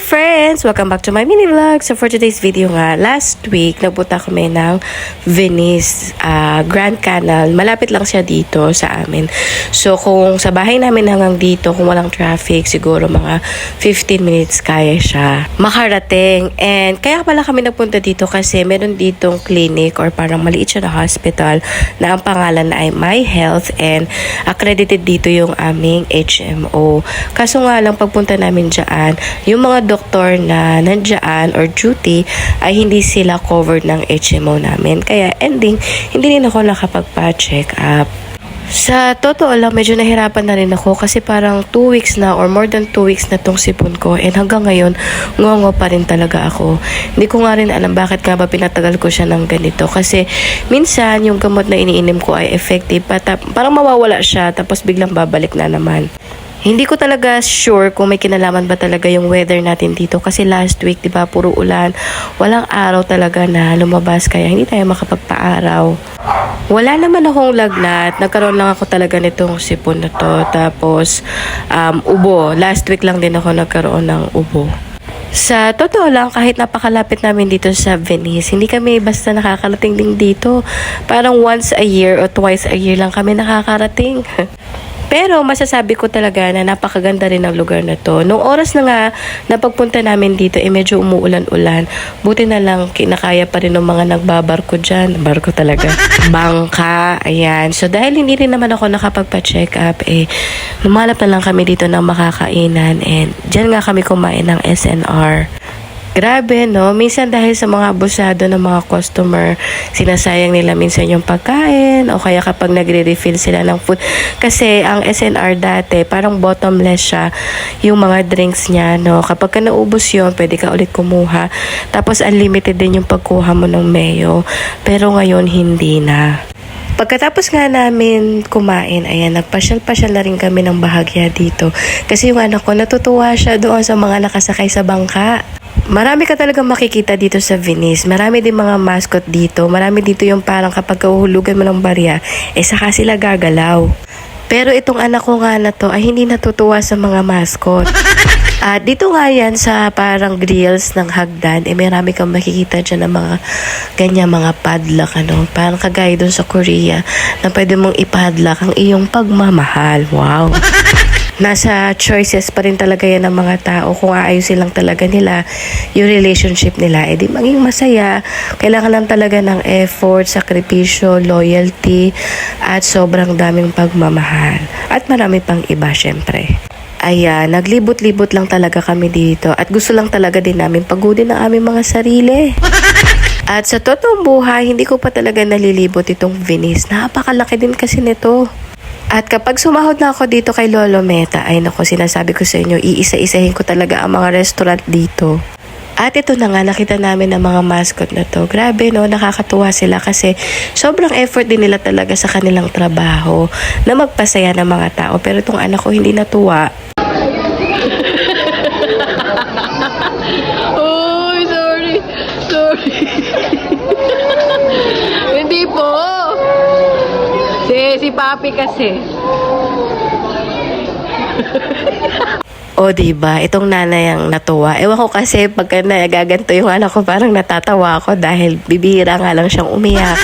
friends! Welcome back to my mini vlog. So for today's video nga, last week nagpunta kami ng Venice ah, Grand Canal. Malapit lang siya dito sa amin. So kung sa bahay namin hanggang dito, kung walang traffic, siguro mga 15 minutes kaya siya makarating. And kaya pala kami nagpunta dito kasi meron ditong clinic or parang maliit siya na hospital na ang pangalan ay My Health and accredited dito yung aming HMO. Kaso nga lang pagpunta namin dyan, yung mga doktor na nandyan or duty ay hindi sila covered ng HMO namin. Kaya ending, hindi rin ako nakapagpa-check up. Sa totoo lang, medyo nahirapan na rin ako kasi parang 2 weeks na or more than 2 weeks na tong sipon ko and hanggang ngayon, ngongo pa rin talaga ako. Hindi ko nga rin alam bakit nga ba pinatagal ko siya ng ganito kasi minsan yung gamot na iniinom ko ay effective pata- parang mawawala siya tapos biglang babalik na naman. Hindi ko talaga sure kung may kinalaman ba talaga yung weather natin dito kasi last week, 'di ba, puro ulan. Walang araw talaga na lumabas kaya hindi tayo makapagpaaraw. Wala naman akong lagnat. Nagkaroon lang ako talaga nitong sipon na to. Tapos, um, ubo. Last week lang din ako nagkaroon ng ubo. Sa totoo lang, kahit napakalapit namin dito sa Venice, hindi kami basta nakakarating din dito. Parang once a year or twice a year lang kami nakakarating. Pero masasabi ko talaga na napakaganda rin ng lugar na to. Nung oras na nga na pagpunta namin dito, eh medyo umuulan-ulan. Buti na lang kinakaya pa rin ng mga nagbabarko dyan. Barko talaga. Bangka, ayan. So dahil hindi rin naman ako nakapagpa-check up, eh lumalap na lang kami dito ng makakainan. And dyan nga kami kumain ng SNR. Grabe, no? Minsan dahil sa mga abusado ng mga customer, sinasayang nila minsan yung pagkain o kaya kapag nagre-refill sila ng food. Kasi ang SNR dati, parang bottomless siya yung mga drinks niya, no? Kapag ka naubos yun, pwede ka ulit kumuha. Tapos unlimited din yung pagkuha mo ng mayo. Pero ngayon, hindi na. Pagkatapos nga namin kumain, ayan, nagpasyal-pasyal na rin kami ng bahagya dito. Kasi yung anak ko, natutuwa siya doon sa mga nakasakay sa bangka. Marami ka talaga makikita dito sa Venice. Marami din mga mascot dito. Marami dito yung parang kapag kahulugan mo ng barya, eh saka sila gagalaw. Pero itong anak ko nga na to ay hindi natutuwa sa mga mascot. At dito nga yan sa parang grills ng hagdan, eh marami kang makikita dyan ng mga ganyan mga padlock, ano. Parang kagaya dun sa Korea na pwede mong ipadlock ang iyong pagmamahal. Wow. Nasa choices pa rin talaga yan ng mga tao kung aayusin lang talaga nila yung relationship nila. Eh di maging masaya. Kailangan lang talaga ng effort, sakripisyo, loyalty, at sobrang daming pagmamahal. At marami pang iba syempre. Ayan, naglibot-libot lang talaga kami dito at gusto lang talaga din namin pagodin ang aming mga sarili. At sa totoong buhay, hindi ko pa talaga nalilibot itong Venice. Napakalaki din kasi nito. At kapag sumahod na ako dito kay Lolo Meta, ay nako sinasabi ko sa inyo, iisa-isahin ko talaga ang mga restaurant dito. At ito na nga, nakita namin ang mga mascot na to. Grabe, no? Nakakatuwa sila kasi sobrang effort din nila talaga sa kanilang trabaho na magpasaya ng mga tao. Pero itong anak ko hindi natuwa. Uy, sorry. Sorry. Hindi po. Si, si Papi kasi. O, diba? Itong nanay ang natuwa. Ewan ko kasi pagka nagaganto yung anak ko, parang natatawa ako dahil bibihira nga lang siyang umiyak.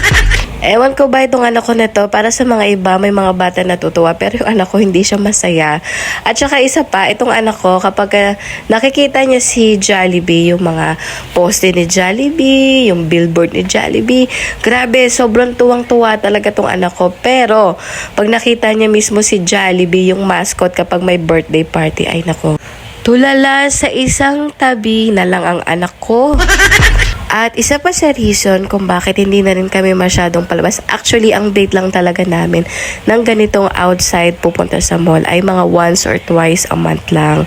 Ewan ko ba itong anak ko na to, para sa mga iba, may mga bata natutuwa, pero yung anak ko hindi siya masaya. At saka isa pa, itong anak ko, kapag ah, nakikita niya si Jollibee, yung mga poste ni Jollibee, yung billboard ni Jollibee, grabe, sobrang tuwang-tuwa talaga itong anak ko. Pero, pag nakita niya mismo si Jollibee, yung mascot kapag may birthday party, ay nako, tulala sa isang tabi na lang ang anak ko. At isa pa sa reason kung bakit hindi na rin kami masyadong palabas. Actually, ang date lang talaga namin ng ganitong outside pupunta sa mall ay mga once or twice a month lang.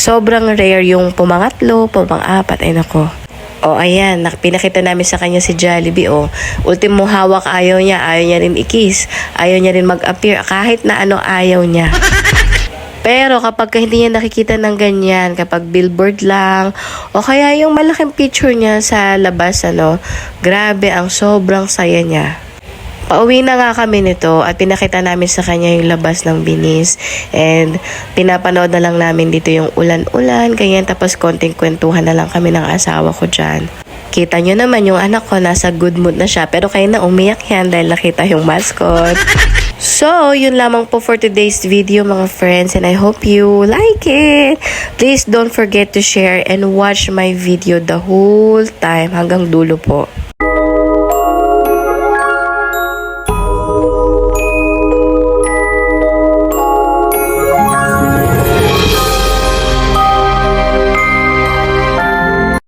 Sobrang rare yung pumangatlo, pumang-apat, ay nako. O ayan, nak- pinakita namin sa kanya si Jollibee o. Ultimo hawak ayaw niya, ayaw niya rin ikis, ayaw niya rin mag-appear, kahit na ano ayaw niya. Pero kapag ka hindi niya nakikita ng ganyan, kapag billboard lang, o kaya yung malaking picture niya sa labas, ano, grabe ang sobrang saya niya. Pauwi na nga kami nito at pinakita namin sa kanya yung labas ng binis. And pinapanood na lang namin dito yung ulan-ulan, ganyan. Tapos konting kwentuhan na lang kami ng asawa ko dyan. Kita nyo naman yung anak ko nasa good mood na siya. Pero kayo na umiyak yan dahil nakita yung mascot. So, yun lamang po for today's video mga friends and I hope you like it. Please don't forget to share and watch my video the whole time hanggang dulo po.